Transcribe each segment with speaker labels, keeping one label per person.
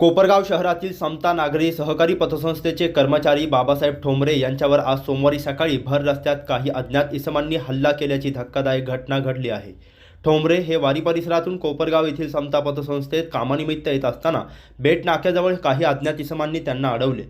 Speaker 1: कोपरगाव शहरातील समता नागरी सहकारी पतसंस्थेचे कर्मचारी बाबासाहेब ठोंबरे यांच्यावर आज सोमवारी सकाळी भर रस्त्यात काही अज्ञात इसमांनी हल्ला केल्याची धक्कादायक घटना घडली आहे. ठोंबरे हे वारी परिसरातून कोपरगाव येथील समता पतसंस्थेत कामानिमित्त येत असताना बेट नाक्याजवळ काही अज्ञात इसमांनी त्यांना अडवले.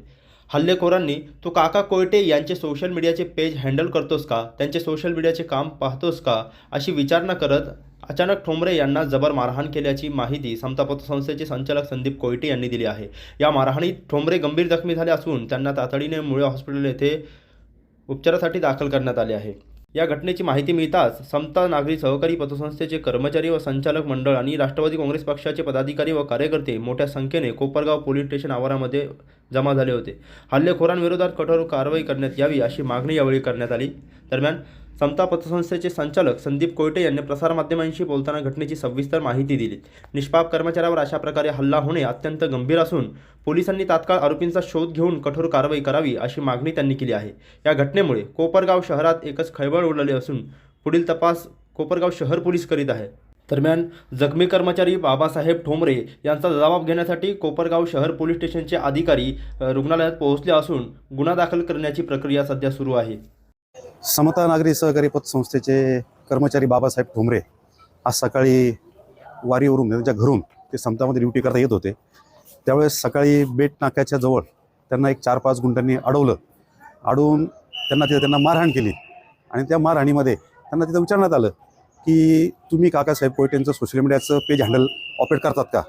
Speaker 1: हल्लेखोरांनी तू काका कोयटे यांचे सोशल मीडियाचे पेज हँडल करतोस का? त्यांचे सोशल मीडियाचे काम पाहतोस का? अशी विचारणा करत अचानक ठोंबरे यांना जबर मारहाण केल्याची माहिती समता पतसंस्थेचे संचालक संदीप कोयटे यांनी दिली आहे. या मारहाणीत ठोंबरे गंभीर जखमी झाले असून त्यांना तातडीने मुळे हॉस्पिटल येथे उपचारासाठी दाखल करण्यात आले आहे. या घटनेची माहिती मिळताच समता नागरी सहकारी पतसंस्थेचे कर्मचारी व संचालक मंडळ आणि राष्ट्रवादी काँग्रेस पक्षाचे पदाधिकारी व कार्यकर्ते मोठ्या संख्येने कोपरगाव पोलीस स्टेशन आवारामध्ये जमा झाले होते. हल्लेखोरांविरोधात कठोर कारवाई करण्यात यावी अशी मागणी यावेळी करण्यात आली. दरम्यान समता पतसंस्थेचे संचालक संदीप कोयटे यांनी प्रसारमाध्यमांशी बोलताना घटनेची सविस्तर माहिती दिली. निष्पाप कर्मचाऱ्यावर अशा प्रकारे हल्ला होणे अत्यंत गंभीर असून पोलिसांनी तात्काळ आरोपींचा शोध घेऊन कठोर कारवाई करावी अशी मागणी त्यांनी केली आहे. या घटनेमुळे कोपरगाव शहरात एकच खळबळ उडली असून पुढील तपास कोपरगाव शहर पोलीस करीत आहे. दरम्यान जखमी कर्मचारी बाबासाहेब ठोंबरे यांचा जबाब घेण्यासाठी कोपरगाव शहर पोलीस स्टेशनचे अधिकारी रुग्णालयात पोहोचले असून गुन्हा दाखल करण्याची प्रक्रिया सध्या सुरू आहे.
Speaker 2: समता नागरी सहकारी पतसंस्थेचे कर्मचारी बाबासाहेब ठोंबरे आज सकाळी वारीवरून म्हणजे त्यांच्या घरून ते समतामध्ये ड्युटी करता येत होते त्यावेळेस सकाळी बेट नाक्याच्या जवळ त्यांना एक चार पाच गुंडांनी अडवलं. अडवून त्यांना तिथं त्यांना मारहाण केली आणि त्या मारहाणीमध्ये त्यांना तिथं विचारण्यात आलं की तुम्ही काकासाहेब कोयटेंचं सोशल मीडियाचं पेज हँडल ऑपरेट करतात का?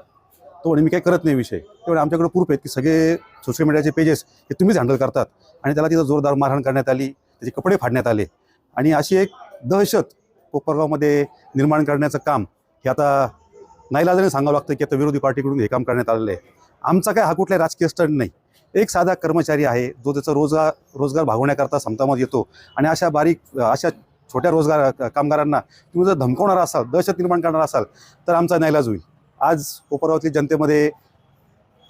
Speaker 2: तो म्हणे मी काही करत नाही विषय. तेवढे आमच्याकडे प्रूफ आहेत की सगळे सोशल मीडियाचे पेजेस हे तुम्हीच हँडल करतात. आणि त्याला तिथं जोरदार मारहाण करण्यात आली. त्याचे कपडे फाडण्यात आले. आणि अशी एक दहशत कोपरगावमध्ये निर्माण करण्याचं काम हे आता नाईलाजाने सांगावं लागतं की आता विरोधी पार्टीकडून हे काम करण्यात आलेलं आहे. आमचा काय हा कुठला राजकीय स्टंट नाही. एक साधा कर्मचारी आहे जो त्याचा रोजगार रोजगार भागवण्याकरता समतामध्ये येतो आणि अशा बारीक अशा छोट्या रोजगार कामगारांना तुम्ही जर धमकवणार असाल दहशत निर्माण करणारा असाल तर आमचा नाईलाज होईल. आज कोपरगावातील जनतेमध्ये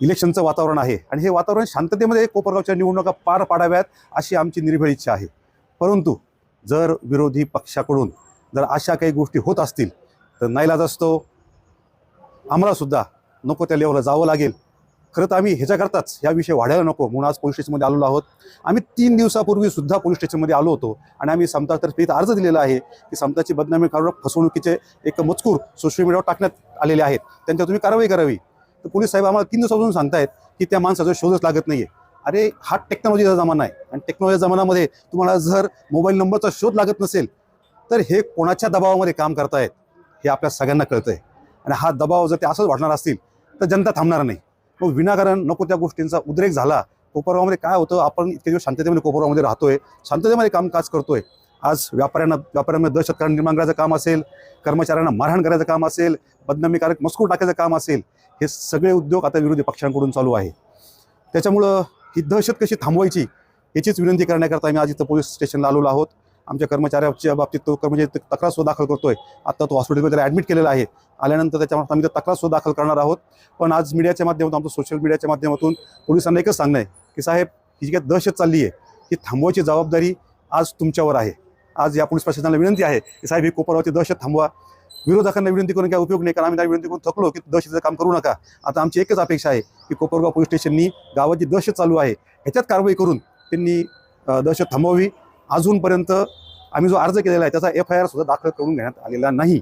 Speaker 2: इलेक्शनचं वातावरण आहे. आणि हे वातावरण शांततेमध्ये कोपरगावच्या निवडणुका पार पाडाव्यात अशी आमची निर्भीड इच्छा आहे. परंतु जर विरोधी पक्षाकडून जर अशा काही गोष्टी होत असतील तर नाईलाज असतो आम्हालासुद्धा नको त्या लेवलला जावं लागेल. खरं तर आम्ही ह्याच्याकरताच या विषय वाढायला नको म्हणून आज पोलीस स्टेशनमध्ये आलेलो आहोत. आम्ही तीन दिवसापूर्वी सुद्धा पोलीस स्टेशनमध्ये आलो होतो आणि आम्ही समतातर्फे इथं अर्ज दिलेला आहे की समताची बदनामी काढून फसवणुकीचे एक मजकूर सोशल मीडियावर टाकण्यात आलेले आहेत. त्यांच्यावर तुम्ही कारवाई करावी. तर पोलीस साहेब आम्हाला तीन दिवसापासून सांगतायत की त्या माणसाचा शोधच लागत नाही आहे अरे हा टेक्नॉलॉजीचा जमाना आहे. आणि टेक्नॉलॉजी जमान्यामध्ये तुम्हाला जर मोबाईल नंबरचा शोध लागत नसेल तर हे कोणाच्या दबावामध्ये काम करतायत हे आपल्या सगळ्यांना कळतंय. आणि हा दबाव जर ते असंच वाढणार असतील तर जनता थांबणार नाही. मग विनाकारण नको त्या गोष्टींचा उद्रेक झाला कोपरगावमध्ये काय होतं आपण इतके दिवस शांततेमध्ये कोपरगावमध्ये राहतोय शांततेमध्ये कामकाज करतोय. आज व्यापाऱ्यांना व्यापाऱ्यांमध्ये दहशत निर्माण करायचं काम असेल कर्मचाऱ्यांना मारहाण करायचं काम असेल बदनामीकारक मजकूर टाकायचं काम असेल हे सगळे उद्योग आता विरोधी पक्षांकडून चालू आहे. त्याच्यामुळं ही दहशत कशी थांबवायची याचीच विनंती करण्याकरता आम्ही आज इथं पोलीस स्टेशनला आलेलो आहोत. आमच्या कर्मचाऱ्याच्या बाबतीत तो कर्मचारी तक्रार सुद्धा दाखल करतोय. आता तो हॉस्पिटलमध्ये त्याला ॲडमिट केलेला आहे. आल्यानंतर त्याच्यामध्ये आम्ही तक्रार सुद्धा दाखल करणार आहोत. पण आज मीडियाच्या माध्यमातून आमचं सोशल मीडियाच्या माध्यमातून पोलिसांना एकच सांगणं आहे की साहेब ही जी काही दहशत चालली आहे ही थांबवायची जबाबदारी आज तुमच्यावर आहे. आज या पोलीस प्रशासनाला विनंती आहे की साहेब ही कोपरगावची दहशत थांबवा. विरोधकांना विनंती करून काय उपयोग नाही कारण आम्ही त्यांना विनंती करून थकलो की दहशतीचं काम करू नका. आता आमची एकच अपेक्षा आहे की कोपरगाव पोलीस स्टेशननी गावाची दहशत चालू आहे ह्याच्यात कारवाई करून त्यांनी दहशत थांबवावी. अजूनपर्यंत आम्ही जो अर्ज केलेला आहे त्याचा एफ आय आर सुद्धा दाखल करून घेण्यात आलेला नाही.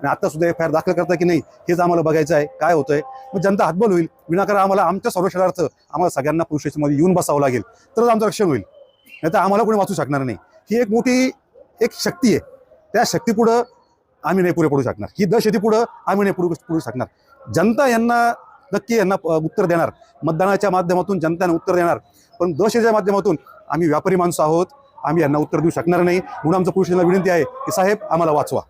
Speaker 2: आणि आता सुद्धा एफ आय आर दाखल करता की नाही हेच आम्हाला बघायचं आहे काय होतंय. मग जनता हातबल होईल. विनाकारण आम्हाला आमच्या संरक्षणार्थ आम्हाला सगळ्यांना पोलीस स्टेशनमध्ये येऊन बसावं लागेल. तरच आमचं रक्षण होईल. नाही तर आम्हाला कोणी वाचू शकणार नाही. ही एक मोठी एक शक्ती आहे. त्या शक्तीपुढं आम्ही नाही पुढे पडू शकणार. ही दहशतीपुढं आम्ही नाही पुढे पडू शकणार. जनता यांना नक्की यांना उत्तर देणार. मतदानाच्या माध्यमातून जनतेने उत्तर देणार. पण दहशतीच्या माध्यमातून आम्ही व्यापारी माणसं आहोत. आम्ही यांना उत्तर देऊ शकणार नाही. म्हणून आमचं पुरुषांना विनंती आहे की साहेब आम्हाला वाचवा.